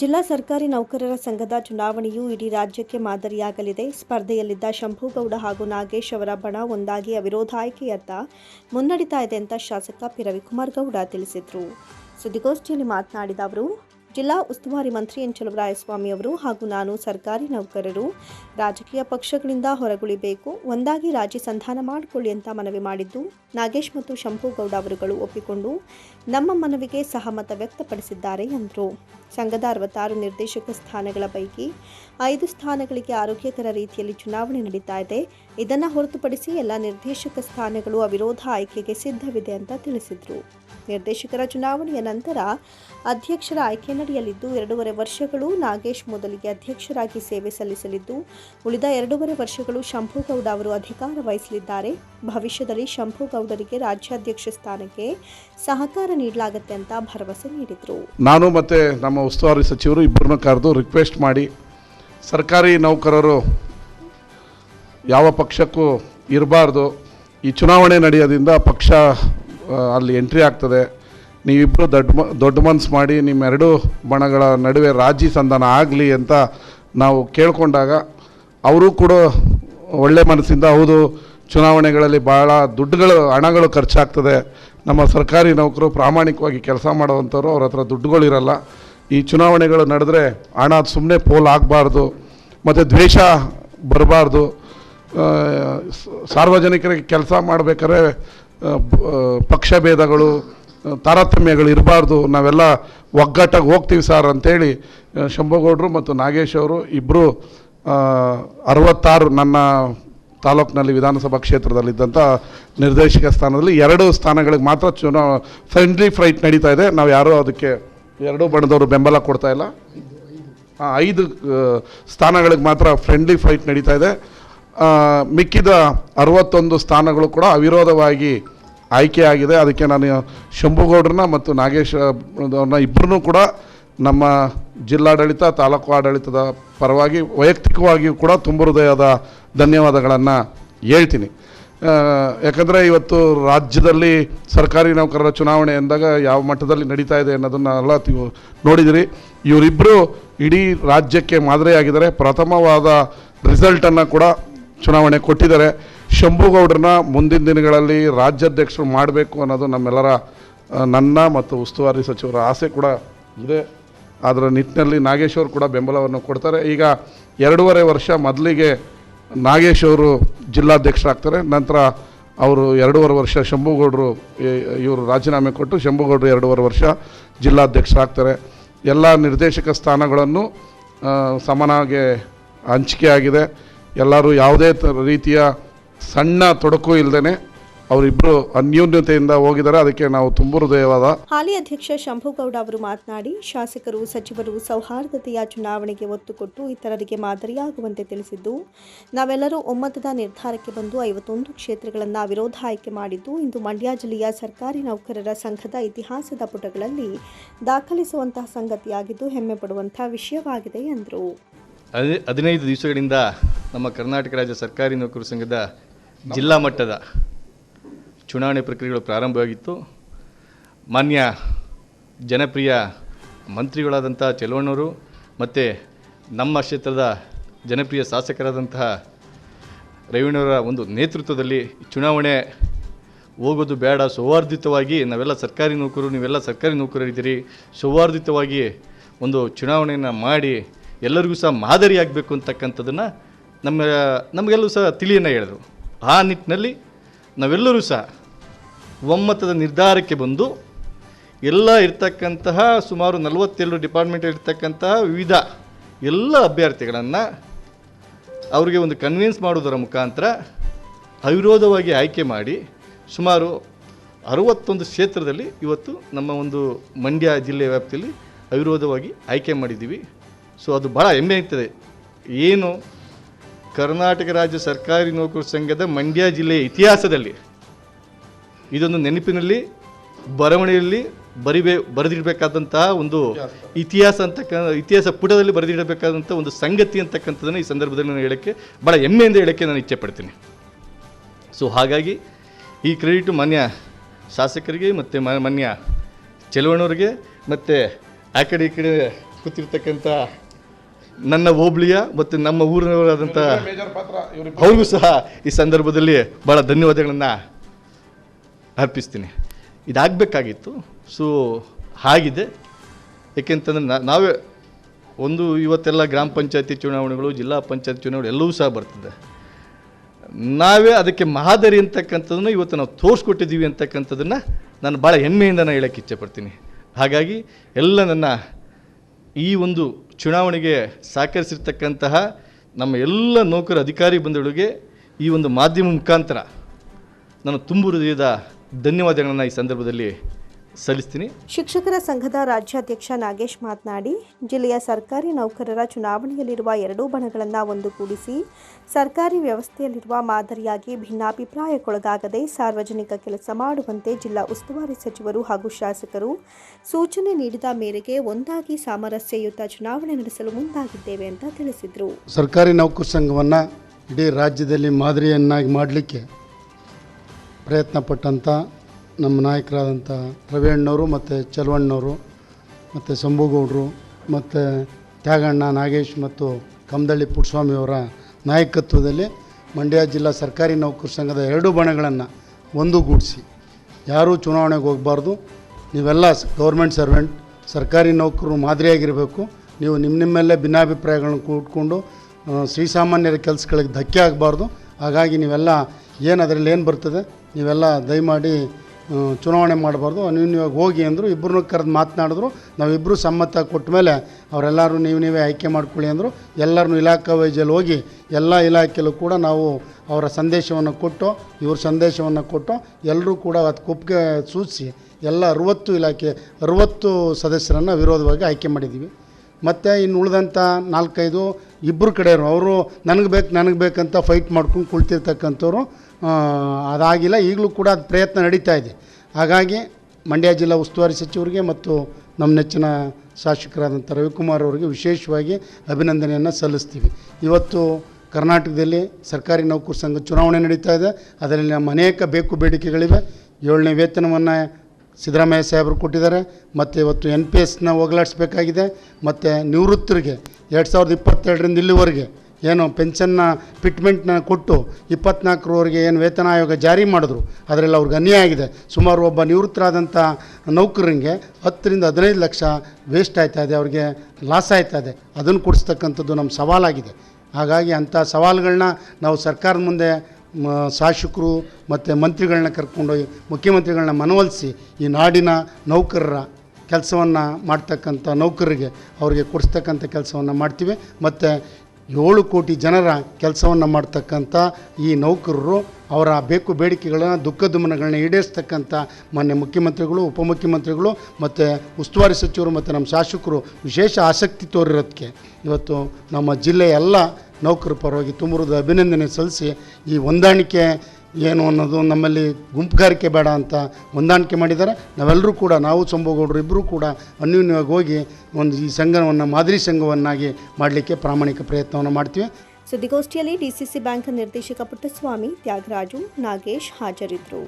ಜಿಲ್ಲಾ ಸರ್ಕಾರಿ ನೌಕರರ ಸಂಘದ ಚುನಾವಣೆಯು ಇಡೀ ರಾಜ್ಯಕ್ಕೆ ಮಾದರಿಯಾಗಲಿದೆ. ಸ್ಪರ್ಧೆಯಲ್ಲಿದ್ದ ಶಂಭುಗೌಡ ಹಾಗೂ ನಾಗೇಶ್ ಅವರ ಬಣ ಒಂದಾಗಿ ಅವಿರೋಧ ಆಯ್ಕೆಯತ್ತ ಮುನ್ನಡೀತಾ ಇದೆ ಅಂತ ಶಾಸಕ ಪಿ ರವಿಕುಮಾರ್ ಗೌಡ ತಿಳಿಸಿದರು. ಸುದ್ದಿಗೋಷ್ಠಿಯಲ್ಲಿ ಮಾತನಾಡಿದ ಅವರು ಜಿಲ್ಲಾ ಉಸ್ತುವಾರಿ ಮಂತ್ರಿ ಎನ್ ಚಲುವರಾಯಸ್ವಾಮಿ ಅವರು ಹಾಗೂ ನಾನು ಸರ್ಕಾರಿ ನೌಕರರು, ರಾಜಕೀಯ ಪಕ್ಷಗಳಿಂದ ಹೊರಗುಳಿಬೇಕು, ಒಂದಾಗಿ ರಾಜಿ ಸಂಧಾನ ಮಾಡಿಕೊಳ್ಳಿ ಅಂತ ಮನವಿ ಮಾಡಿದ್ದು, ನಾಗೇಶ್ ಮತ್ತು ಶಂಭುಗೌಡ ಅವರುಗಳು ಒಪ್ಪಿಕೊಂಡು ನಮ್ಮ ಮನವಿಗೆ ಸಹಮತ ವ್ಯಕ್ತಪಡಿಸಿದ್ದಾರೆ ಎಂದರು. ಸಂಘದ ಅರವತ್ತಾರು ನಿರ್ದೇಶಕ ಸ್ಥಾನಗಳ ಪೈಕಿ ಐದು ಸ್ಥಾನಗಳಿಗೆ ಆರೋಗ್ಯಕರ ರೀತಿಯಲ್ಲಿ ಚುನಾವಣೆ ನಡೀತಾ ಇದೆ. ಇದನ್ನು ಹೊರತುಪಡಿಸಿ ಎಲ್ಲ ನಿರ್ದೇಶಕ ಸ್ಥಾನಗಳು ಅವಿರೋಧ ಆಯ್ಕೆಗೆ ಸಿದ್ಧವಿದೆ ಅಂತ ತಿಳಿಸಿದರು. ನಿರ್ದೇಶಕರ ಚುನಾವಣೆಯ ನಂತರ ಅಧ್ಯಕ್ಷರ ಆಯ್ಕೆ ನಡೆಯಲಿದ್ದು ಎರಡೂವರೆ ವರ್ಷಗಳು ನಾಗೇಶ್ ಮೊದಲಿಗೆ ಅಧ್ಯಕ್ಷರಾಗಿ ಸೇವೆ ಸಲ್ಲಿಸಲಿದ್ದು, ಉಳಿದ ಎರಡೂವರೆ ವರ್ಷಗಳು ಶಂಭುಗೌಡ ಅವರು ಅಧಿಕಾರ ವಹಿಸಲಿದ್ದಾರೆ. ಭವಿಷ್ಯದಲ್ಲಿ ಶಂಭುಗೌಡರಿಗೆ ರಾಜ್ಯಾಧ್ಯಕ್ಷ ಸ್ಥಾನಕ್ಕೆ ಸಹಕಾರ ನೀಡಲಾಗುತ್ತೆ ಅಂತ ಭರವಸೆ ನೀಡಿದರು. ನಾನು ಮತ್ತು ನಮ್ಮ ಉಸ್ತುವಾರಿ ಸಚಿವರು ಇಬ್ಬರನ್ನ ಕರೆದು ರಿಕ್ವೆಸ್ಟ್ ಮಾಡಿ, ಸರ್ಕಾರಿ ನೌಕರರು ಯಾವ ಪಕ್ಷಕ್ಕೂ ಇರಬಾರ್ದು. ಈ ಚುನಾವಣೆ ನಡೆಯೋದ್ರಿಂದ ಪಕ್ಷ ಅಲ್ಲಿ ಎಂಟ್ರಿ ಆಗ್ತದೆ. ನೀವಿಬ್ಬರು ದೊಡ್ಡ ದೊಡ್ಡ ಮನಸ್ಸು ಮಾಡಿ ನಿಮ್ಮೆರಡು ಬಣಗಳ ನಡುವೆ ರಾಜಿ ಸಂಧಾನ ಆಗಲಿ ಅಂತ ನಾವು ಕೇಳಿಕೊಂಡಾಗ ಅವರು ಕೂಡ ಒಳ್ಳೆ ಮನಸ್ಸಿಂದ ಹೌದು, ಚುನಾವಣೆಗಳಲ್ಲಿ ಭಾಳ ದುಡ್ಡುಗಳು, ಹಣಗಳು ಖರ್ಚಾಗ್ತದೆ. ನಮ್ಮ ಸರ್ಕಾರಿ ನೌಕರು ಪ್ರಾಮಾಣಿಕವಾಗಿ ಕೆಲಸ ಮಾಡುವಂಥವ್ರು ಅವ್ರ ಹತ್ರ ದುಡ್ಡುಗಳಿರಲ್ಲ ಈ ಚುನಾವಣೆಗಳು ನಡೆದ್ರೆ ಹಣ ಸುಮ್ಮನೆ ಪೋಲ್ ಆಗಬಾರ್ದು, ಮತ್ತು ದ್ವೇಷ ಬರಬಾರ್ದು. ಸಾರ್ವಜನಿಕರಿಗೆ ಕೆಲಸ ಮಾಡಬೇಕಾದ್ರೆ ಪಕ್ಷ ಭೇದಗಳು ತಾರತಮ್ಯಗಳು ಇರಬಾರ್ದು. ನಾವೆಲ್ಲ ಒಗ್ಗಟ್ಟಾಗಿ ಹೋಗ್ತೀವಿ ಸರ್ ಅಂತೇಳಿ ಶಂಭಗೌಡರು ಮತ್ತು ನಾಗೇಶ್ ಅವರು ಇಬ್ಬರು ಅರವತ್ತಾರು ನನ್ನ ತಾಲೂಕಿನಲ್ಲಿ ವಿಧಾನಸಭಾ ಕ್ಷೇತ್ರದಲ್ಲಿದ್ದಂಥ ನಿರ್ದೇಶಕ ಸ್ಥಾನದಲ್ಲಿ ಎರಡು ಸ್ಥಾನಗಳಿಗೆ ಮಾತ್ರ ಚುನಾವ ಫ್ರೆಂಡ್ಲಿ ಫ್ಲೈಟ್ ನಡೀತಾ ಇದೆ. ನಾವು ಯಾರೂ ಅದಕ್ಕೆ ಎರಡೂ ಬಣ್ಣದವರು ಬೆಂಬಲ ಕೊಡ್ತಾ ಇಲ್ಲ. ಐದು ಸ್ಥಾನಗಳಿಗೆ ಮಾತ್ರ ಫ್ರೆಂಡ್ಲಿ ಫೈಟ್ ನಡೀತಾ ಇದೆ. ಮಿಕ್ಕಿದ ಅರವತ್ತೊಂದು ಸ್ಥಾನಗಳು ಕೂಡ ಅವಿರೋಧವಾಗಿ ಆಯ್ಕೆಯಾಗಿದೆ. ಅದಕ್ಕೆ ನಾನು ಶಂಭುಗೌಡ್ರನ್ನ ಮತ್ತು ನಾಗೇಶ್ ಅವ್ರನ್ನ ಇಬ್ಬರನ್ನೂ ಕೂಡ ನಮ್ಮ ಜಿಲ್ಲಾಡಳಿತ, ತಾಲೂಕು ಆಡಳಿತದ ಪರವಾಗಿ ವೈಯಕ್ತಿಕವಾಗಿಯೂ ಕೂಡ ತುಂಬ ಹೃದಯದ ಧನ್ಯವಾದಗಳನ್ನು ಹೇಳ್ತೀನಿ. ಯಾಕಂದರೆ ಇವತ್ತು ರಾಜ್ಯದಲ್ಲಿ ಸರ್ಕಾರಿ ನೌಕರರ ಚುನಾವಣೆ ಎಂದಾಗ ಯಾವ ಮಟ್ಟದಲ್ಲಿ ನಡೀತಾ ಇದೆ ಅನ್ನೋದನ್ನು ಎಲ್ಲ ನೋಡಿದಿರಿ. ಇವರಿಬ್ಬರು ಇಡೀ ರಾಜ್ಯಕ್ಕೆ ಮಾದರಿಯಾಗಿದ್ದಾರೆ. ಪ್ರಥಮವಾದ ರಿಸಲ್ಟನ್ನು ಕೂಡ ಚುನಾವಣೆ ಕೊಟ್ಟಿದ್ದಾರೆ. ಶಂಭುಗೌಡ್ರನ್ನ ಮುಂದಿನ ದಿನಗಳಲ್ಲಿ ರಾಜ್ಯಾಧ್ಯಕ್ಷರು ಮಾಡಬೇಕು ಅನ್ನೋದು ನಮ್ಮೆಲ್ಲರ ನನ್ನ ಮತ್ತು ಉಸ್ತುವಾರಿ ಸಚಿವರ ಆಸೆ ಕೂಡ ಇದೆ. ಅದರ ನಿಟ್ಟಿನಲ್ಲಿ ನಾಗೇಶ್ ಅವರು ಕೂಡ ಬೆಂಬಲವನ್ನು ಕೊಡ್ತಾರೆ. ಈಗ ಎರಡೂವರೆ ವರ್ಷ ಮೊದಲಿಗೆ ನಾಗೇಶ್ ಅವರು ಜಿಲ್ಲಾಧ್ಯಕ್ಷರಾಗ್ತಾರೆ. ನಂತರ ಅವರು ಎರಡೂವರೆ ವರ್ಷ ಶಂಭುಗೌಡರು ಇವರು ರಾಜೀನಾಮೆ ಕೊಟ್ಟು ಶಂಭುಗೌಡರು ಎರಡೂವರೆ ವರ್ಷ ಜಿಲ್ಲಾಧ್ಯಕ್ಷರಾಗ್ತಾರೆ. ಎಲ್ಲ ನಿರ್ದೇಶಕ ಸ್ಥಾನಗಳನ್ನು ಸಮಾನವಾಗಿ ಸಮನಾಗಿ ಹಂಚಿಕೆ ಆಗಿದೆ ಎಲ್ಲರೂ ಯಾವುದೇ ರೀತಿಯ ಸಣ್ಣ ತೊಡಕು ಇಲ್ಲದೇ ಅವರಿಬ್ಬರು ಅನ್ಯೂನ್ಯತೆಯಿಂದ ಹೋಗಿದ್ದಾರೆ. ಅದಕ್ಕೆ ನಾವು ತುಂಬ ಹೃದಯವಾದ ಹಾಲಿ ಅಧ್ಯಕ್ಷ ಶಂಭುಗೌಡ ಅವರು ಮಾತನಾಡಿ ಶಾಸಕರು ಸಚಿವರು ಸೌಹಾರ್ದತೆಯ ಚುನಾವಣೆಗೆ ಒತ್ತು ಕೊಟ್ಟು ಇತರರಿಗೆ ಮಾದರಿಯಾಗುವಂತೆ ತಿಳಿಸಿದ್ದು ನಾವೆಲ್ಲರೂ ಒಮ್ಮತದ ನಿರ್ಧಾರಕ್ಕೆ ಬಂದು ಐವತ್ತೊಂದು ಕ್ಷೇತ್ರಗಳನ್ನು ವಿರೋಧ ಆಯ್ಕೆ ಮಾಡಿದ್ದು ಇಂದು ಮಂಡ್ಯ ಜಿಲ್ಲೆಯ ಸರ್ಕಾರಿ ನೌಕರರ ಸಂಘದ ಇತಿಹಾಸದ ಪುಟಗಳಲ್ಲಿ ದಾಖಲಿಸುವಂತಹ ಸಂಗತಿಯಾಗಿದ್ದು ಹೆಮ್ಮೆ ಪಡುವಂತಹ ವಿಷಯವಾಗಿದೆ ಎಂದರು. ಹದಿ ಹದಿನೈದು ದಿವಸಗಳಿಂದ ನಮ್ಮ ಕರ್ನಾಟಕ ರಾಜ್ಯ ಸರ್ಕಾರಿ ನೌಕರರ ಸಂಘದ ಜಿಲ್ಲಾ ಮಟ್ಟದ ಚುನಾವಣೆ ಪ್ರಕ್ರಿಯೆಗಳು ಪ್ರಾರಂಭವಾಗಿತ್ತು. ಮಾನ್ಯ ಜನಪ್ರಿಯ ಮಂತ್ರಿಗಳಾದಂಥ ಚೆಲುವಣ್ಣವರು ಮತ್ತು ನಮ್ಮ ಕ್ಷೇತ್ರದ ಜನಪ್ರಿಯ ಶಾಸಕರಾದಂತಹ ರವಿಣ್ಣವರ ಒಂದು ನೇತೃತ್ವದಲ್ಲಿ ಚುನಾವಣೆ ಹೋಗೋದು ಬೇಡ, ಸೌಹಾರ್ದಿತವಾಗಿ ನಾವೆಲ್ಲ ಸರ್ಕಾರಿ ನೌಕರರು, ನೀವೆಲ್ಲ ಸರ್ಕಾರಿ ನೌಕರರಿದ್ದೀರಿ ಸೌಹಾರ್ದಿತವಾಗಿ ಒಂದು ಚುನಾವಣೆಯನ್ನು ಮಾಡಿ ಎಲ್ಲರಿಗೂ ಸಹ ಮಾದರಿಯಾಗಬೇಕು ಅಂತಕ್ಕಂಥದ್ದನ್ನು ನಮ್ಮ ನಮಗೆಲ್ಲೂ ಸಹ ತಿಳಿಯನ್ನು ಹೇಳಿದರು. ಆ ನಿಟ್ಟಿನಲ್ಲಿ ನಾವೆಲ್ಲರೂ ಸಹ ಒಮ್ಮತದ ನಿರ್ಧಾರಕ್ಕೆ ಬಂದು ಎಲ್ಲ ಇರ್ತಕ್ಕಂತಹ ಸುಮಾರು ನಲವತ್ತೆರಡು ಡಿಪಾರ್ಟ್ಮೆಂಟ್ ಇರ್ತಕ್ಕಂತಹ ವಿವಿಧ ಎಲ್ಲ ಅಭ್ಯರ್ಥಿಗಳನ್ನು ಅವರಿಗೆ ಒಂದು ಕನ್ವಿನ್ಸ್ ಮಾಡೋದರ ಮುಖಾಂತರ ಅವಿರೋಧವಾಗಿ ಆಯ್ಕೆ ಮಾಡಿ ಸುಮಾರು ಅರವತ್ತೊಂದು ಕ್ಷೇತ್ರದಲ್ಲಿ ಇವತ್ತು ನಮ್ಮ ಒಂದು ಮಂಡ್ಯ ಜಿಲ್ಲೆ ವ್ಯಾಪ್ತಿಯಲ್ಲಿ ಅವಿರೋಧವಾಗಿ ಆಯ್ಕೆ ಮಾಡಿದ್ದೀವಿ. ಸೊ ಅದು ಭಾಳ ಹೆಮ್ಮೆ ಆಗ್ತದೆ. ಏನು ಕರ್ನಾಟಕ ರಾಜ್ಯ ಸರ್ಕಾರಿ ನೌಕರ ಸಂಘದ ಮಂಡ್ಯ ಜಿಲ್ಲೆಯ ಇತಿಹಾಸದಲ್ಲಿ ಇದೊಂದು ನೆನಪಿನಲ್ಲಿ ಬರವಣಿಗೆಯಲ್ಲಿ ಬರಿಬೇ ಬರೆದಿಡಬೇಕಾದಂತಹ ಒಂದು ಇತಿಹಾಸ. ಅಂತಕ್ಕ ಇತಿಹಾಸ ಪುಟದಲ್ಲಿ ಬರೆದಿಡಬೇಕಾದಂಥ ಒಂದು ಸಂಗತಿ ಅಂತಕ್ಕಂಥದ್ದನ್ನು ಈ ಸಂದರ್ಭದಲ್ಲಿ ನಾನು ಹೇಳೋಕ್ಕೆ ಭಾಳ ಹೆಮ್ಮೆಯಿಂದ ಹೇಳೋಕ್ಕೆ ನಾನು ಇಚ್ಛೆ ಪಡ್ತೀನಿ ಸೊ ಹಾಗಾಗಿ ಈ ಕ್ರೆಡಿಟ್ ಮಾನ್ಯ ಶಾಸಕರಿಗೆ ಮತ್ತು ಮಾನ್ಯ ಚೆಲುವಣ್ಣವ್ರಿಗೆ ಮತ್ತು ಆ ಕಡೆ ಈ ಕಡೆ ಕೂತಿರ್ತಕ್ಕಂಥ ನನ್ನ ಹೋಬಳಿಯ ಮತ್ತು ನಮ್ಮ ಊರಿನವರಾದಂಥ ಅವ್ರಿಗೂ ಸಹ ಈ ಸಂದರ್ಭದಲ್ಲಿ ಭಾಳ ಧನ್ಯವಾದಗಳನ್ನು ಅರ್ಪಿಸ್ತೀನಿ. ಇದಾಗಬೇಕಾಗಿತ್ತು. ಸೊ ಹಾಗಿದೆ. ಏಕೆಂತಂದ್ರೆ ನಾ- ನಾವೇ ಒಂದು ಇವತ್ತೆಲ್ಲ ಗ್ರಾಮ ಪಂಚಾಯತಿ ಚುನಾವಣೆಗಳು ಜಿಲ್ಲಾ ಪಂಚಾಯತ್ ಚುನಾವಣೆ ಎಲ್ಲವೂ ಸಹ ಬರ್ತದೆ. ನಾವೇ ಅದಕ್ಕೆ ಮಾದರಿ ಅಂತಕ್ಕಂಥದ್ದನ್ನು ಇವತ್ತು ನಾವು ತೋರಿಸ್ಕೊಟ್ಟಿದ್ದೀವಿ ಅಂತಕ್ಕಂಥದ್ದನ್ನು ನಾನು ಭಾಳ ಹೆಮ್ಮೆಯಿಂದ ನಾನು ಹೇಳೋಕ್ಕೆ ಇಚ್ಛೆಪಡ್ತೀನಿ ಹಾಗಾಗಿ ಎಲ್ಲ ನನ್ನ ಈ ಒಂದು ಚುನಾವಣೆಗೆ ಸಹಕರಿಸಿರ್ತಕ್ಕಂತಹ ನಮ್ಮ ಎಲ್ಲ ನೌಕರ ಅಧಿಕಾರಿ ಬಂಧುಗಳಿಗೆ ಈ ಒಂದು ಮಾಧ್ಯಮ ಮುಖಾಂತರ ನಾನು ತುಂಬು ಹೃದಯದ ಧನ್ಯವಾದಗಳನ್ನು ಈ ಸಂದರ್ಭದಲ್ಲಿ ಸಲ್ಲಿಸ್ತೀನಿ. ಶಿಕ್ಷಕರ ಸಂಘದ ರಾಜ್ಯಾಧ್ಯಕ್ಷ ನಾಗೇಶ್ ಮಾತನಾಡಿ ಜಿಲ್ಲೆಯ ಸರ್ಕಾರಿ ನೌಕರರ ಚುನಾವಣೆಯಲ್ಲಿರುವ ಎರಡೂ ಬಣಗಳನ್ನು ಒಂದುಗೂಡಿಸಿ ಸರ್ಕಾರಿ ವ್ಯವಸ್ಥೆಯಲ್ಲಿರುವ ಮಾದರಿಯಾಗಿ ಭಿನ್ನಾಭಿಪ್ರಾಯಕ್ಕೊಳಗಾಗದೆ ಸಾರ್ವಜನಿಕ ಕೆಲಸ ಮಾಡುವಂತೆ ಜಿಲ್ಲಾ ಉಸ್ತುವಾರಿ ಸಚಿವರು ಹಾಗೂ ಶಾಸಕರು ಸೂಚನೆ ನೀಡಿದ ಮೇರೆಗೆ ಒಂದಾಗಿ ಸಾಮರಸ್ಯಯುತ ಚುನಾವಣೆ ನಡೆಸಲು ಮುಂದಾಗಿದ್ದೇವೆ ಅಂತ ತಿಳಿಸಿದರು. ಸರ್ಕಾರಿ ನೌಕರ ಸಂಘವನ್ನು ಇಡೀ ರಾಜ್ಯದಲ್ಲಿ ಮಾದರಿಯನ್ನಾಗಿ ಮಾಡಲಿಕ್ಕೆ ಪ್ರಯತ್ನ ಪಟ್ಟಂಥ ನಮ್ಮ ನಾಯಕರಾದಂಥ ರವಿಯಣ್ಣವರು ಮತ್ತು ಚಲವಣ್ಣವರು ಮತ್ತು ಶಂಭುಗೌಡರು ಮತ್ತು ತ್ಯಾಗಣ್ಣ ನಾಗೇಶ್ ಮತ್ತು ಕಮದಳ್ಳಿ ಪುಟ್ಟಸ್ವಾಮಿಯವರ ನಾಯಕತ್ವದಲ್ಲಿ ಮಂಡ್ಯ ಜಿಲ್ಲಾ ಸರ್ಕಾರಿ ನೌಕರ ಸಂಘದ ಎರಡೂ ಬಣಗಳನ್ನು ಒಂದುಗೂಡಿಸಿ. ಯಾರೂ ಚುನಾವಣೆಗೆ ಹೋಗಬಾರ್ದು. ನೀವೆಲ್ಲ ಗೌರ್ಮೆಂಟ್ ಸರ್ವೆಂಟ್, ಸರ್ಕಾರಿ ನೌಕರರು ಮಾದರಿಯಾಗಿರಬೇಕು. ನೀವು ನಿಮ್ಮ ನಿಮ್ಮಲ್ಲೇ ಭಿನ್ನಾಭಿಪ್ರಾಯಗಳನ್ನ ಕೂಟ್ಕೊಂಡು ಶ್ರೀಸಾಮಾನ್ಯರ ಕೆಲಸಗಳಿಗೆ ಧಕ್ಕೆ ಆಗಬಾರ್ದು. ಹಾಗಾಗಿ ನೀವೆಲ್ಲ ಏನು ಅದರಲ್ಲಿ ಏನು ಬರ್ತದೆ, ನೀವೆಲ್ಲ ದಯಮಾಡಿ ಚುನಾವಣೆ ಮಾಡಬಾರ್ದು, ಅನ್ಯೂನ್ಯವಾಗಿ ಹೋಗಿ ಅಂದರು ಇಬ್ಬರನ್ನೂ ಕರೆದು ಮಾತನಾಡಿದ್ರು ನಾವಿಬ್ಬರು ಸಮ್ಮತ ಕೊಟ್ಟ ಮೇಲೆ ಅವರೆಲ್ಲರೂ ನೀವು ನೀವೇ ಆಯ್ಕೆ ಮಾಡ್ಕೊಳ್ಳಿ ಅಂದರು ಎಲ್ಲರನ್ನೂ ಇಲಾಖಾ ವೈಜಲ್ಲಿ ಹೋಗಿ ಎಲ್ಲ ಇಲಾಖೆಯಲ್ಲೂ ಕೂಡ ನಾವು ಅವರ ಸಂದೇಶವನ್ನು ಕೊಟ್ಟು, ಇವ್ರ ಸಂದೇಶವನ್ನು ಕೊಟ್ಟು ಎಲ್ಲರೂ ಕೂಡ ಅದು ಕುಪ್ಪಿಗೆ ಸೂಚಿಸಿ ಎಲ್ಲ ಅರುವತ್ತು ಇಲಾಖೆ, ಅರುವತ್ತು ಸದಸ್ಯರನ್ನು ವಿರೋಧವಾಗಿ ಆಯ್ಕೆ ಮಾಡಿದ್ದೀವಿ. ಮತ್ತು ಇನ್ನು ಉಳಿದಂಥ ನಾಲ್ಕೈದು ಇಬ್ಬರು ಕಡೆಯವರು. ಅವರು ನನಗೆ ಬೇಕು, ನನಗೆ ಬೇಕಂತ ಫೈಟ್ ಮಾಡ್ಕೊಂಡು ಕುಳಿತಿರ್ತಕ್ಕಂಥವ್ರು ಅದಾಗಿಲ್ಲ. ಈಗಲೂ ಕೂಡ ಅದು ಪ್ರಯತ್ನ ನಡೀತಾ ಇದೆ. ಹಾಗಾಗಿ ಮಂಡ್ಯ ಜಿಲ್ಲಾ ಉಸ್ತುವಾರಿ ಸಚಿವರಿಗೆ ಮತ್ತು ನಮ್ಮ ನೆಚ್ಚಿನ ಶಾಸಕರಾದಂಥ ರವಿಕುಮಾರ್ ಅವರಿಗೆ ವಿಶೇಷವಾಗಿ ಅಭಿನಂದನೆಯನ್ನು ಸಲ್ಲಿಸ್ತೀವಿ. ಇವತ್ತು ಕರ್ನಾಟಕದಲ್ಲಿ ಸರ್ಕಾರಿ ನೌಕರ ಸಂಘ ಚುನಾವಣೆ ನಡೀತಾ ಇದೆ. ಅದರಲ್ಲಿ ನಮ್ಮ ಅನೇಕ ಬೇಕು ಬೇಡಿಕೆಗಳಿವೆ. ಏಳನೇ ವೇತನವನ್ನು ಸಿದ್ದರಾಮಯ್ಯ ಸಾಹೇಬರು ಕೊಟ್ಟಿದ್ದಾರೆ. ಮತ್ತು ಇವತ್ತು ಎನ್ ಪಿ ಎಸ್ನ ಹೋಗಲಾಡಿಸ್ಬೇಕಾಗಿದೆ. ಮತ್ತು ನಿವೃತ್ತರಿಗೆ ಎರಡು ಸಾವಿರದ ಇಪ್ಪತ್ತೆರಡರಿಂದ ಇಲ್ಲಿವರೆಗೆ ಏನು ಪೆನ್ಷನ್ನ ಫಿಟ್ಮೆಂಟ್ನ ಕೊಟ್ಟು ಇಪ್ಪತ್ನಾಲ್ಕರವರೆಗೆ ಏನು ವೇತನ ಆಯೋಗ ಜಾರಿ ಮಾಡಿದ್ರು. ಅದರಲ್ಲಿ ಅವ್ರಿಗೆ ಅನ್ಯಾಯ ಆಗಿದೆ. ಸುಮಾರು ಒಬ್ಬ ನಿವೃತ್ತರಾದಂಥ ನೌಕರರಿಗೆ ಹತ್ತರಿಂದ ಹದಿನೈದು ಲಕ್ಷ ವೇಸ್ಟ್ ಆಯ್ತಾ ಇದೆ. ಅವ್ರಿಗೆ ಲಾಸ್ ಆಯ್ತಾ ಇದೆ. ಅದನ್ನು ಕೊಡಿಸ್ತಕ್ಕಂಥದ್ದು ನಮ್ಮ ಸವಾಲಾಗಿದೆ. ಹಾಗಾಗಿ ಅಂಥ ಸವಾಲುಗಳನ್ನ ನಾವು ಸರ್ಕಾರದ ಮುಂದೆ ಮ, ಶಾಸಕರು ಮತ್ತು ಮಂತ್ರಿಗಳನ್ನ ಕರ್ಕೊಂಡೋಗಿ, ಮುಖ್ಯಮಂತ್ರಿಗಳನ್ನ ಮನವೊಲಿಸಿ ಈ ನಾಡಿನ ನೌಕರರ ಕೆಲಸವನ್ನು ಮಾಡ್ತಕ್ಕಂಥ ನೌಕರರಿಗೆ ಅವರಿಗೆ ಕೊಡಿಸ್ತಕ್ಕಂಥ ಕೆಲಸವನ್ನು ಮಾಡ್ತೀವಿ. ಮತ್ತು ಏಳು ಕೋಟಿ ಜನರ ಕೆಲಸವನ್ನು ಮಾಡ್ತಕ್ಕಂಥ ಈ ನೌಕರರು ಅವರ ಬೇಕು ಬೇಡಿಕೆಗಳನ್ನು, ದುಃಖ ದುಮನಗಳನ್ನ ಈಡೇರಿಸ್ತಕ್ಕಂಥ ಮಾನ್ಯ ಮುಖ್ಯಮಂತ್ರಿಗಳು, ಉಪಮುಖ್ಯಮಂತ್ರಿಗಳು ಮತ್ತು ಉಸ್ತುವಾರಿ ಸಚಿವರು ಮತ್ತು ನಮ್ಮ ಶಾಸಕರು ವಿಶೇಷ ಆಸಕ್ತಿ ತೋರಿರೋದಕ್ಕೆ ಇವತ್ತು ನಮ್ಮ ಜಿಲ್ಲೆಯ ಎಲ್ಲ ನೌಕರ ಪರವಾಗಿ ತುಂಬುರದ ಅಭಿನಂದನೆ ಸಲ್ಲಿಸಿ ಈ ಹೊಂದಾಣಿಕೆ ಏನು ಅನ್ನೋದು ನಮ್ಮಲ್ಲಿ ಗುಂಪುಗಾರಿಕೆ ಬೇಡ ಅಂತ ಹೊಂದಾಣಿಕೆ ಮಾಡಿದ್ದಾರೆ. ನಾವೆಲ್ಲರೂ ಕೂಡ, ನಾವು ಸಂಭೋಗೌಡರು ಇಬ್ಬರೂ ಕೂಡ ಅನ್ಯೂನ್ಯವಾಗಿ ಹೋಗಿ ಒಂದು ಈ ಸಂಘವನ್ನು, ಮಾದರಿ ಸಂಘವನ್ನಾಗಿ ಮಾಡಲಿಕ್ಕೆ ಪ್ರಾಮಾಣಿಕ ಪ್ರಯತ್ನವನ್ನು ಮಾಡ್ತೀವಿ. ಸುದ್ದಿಗೋಷ್ಠಿಯಲ್ಲಿ ಡಿಸಿಸಿ ಬ್ಯಾಂಕ್ ನಿರ್ದೇಶಕ ಪುಟ್ಟಸ್ವಾಮಿ ತ್ಯಾಗರಾಜು ನಾಗೇಶ್ ಹಾಜರಿದ್ದರು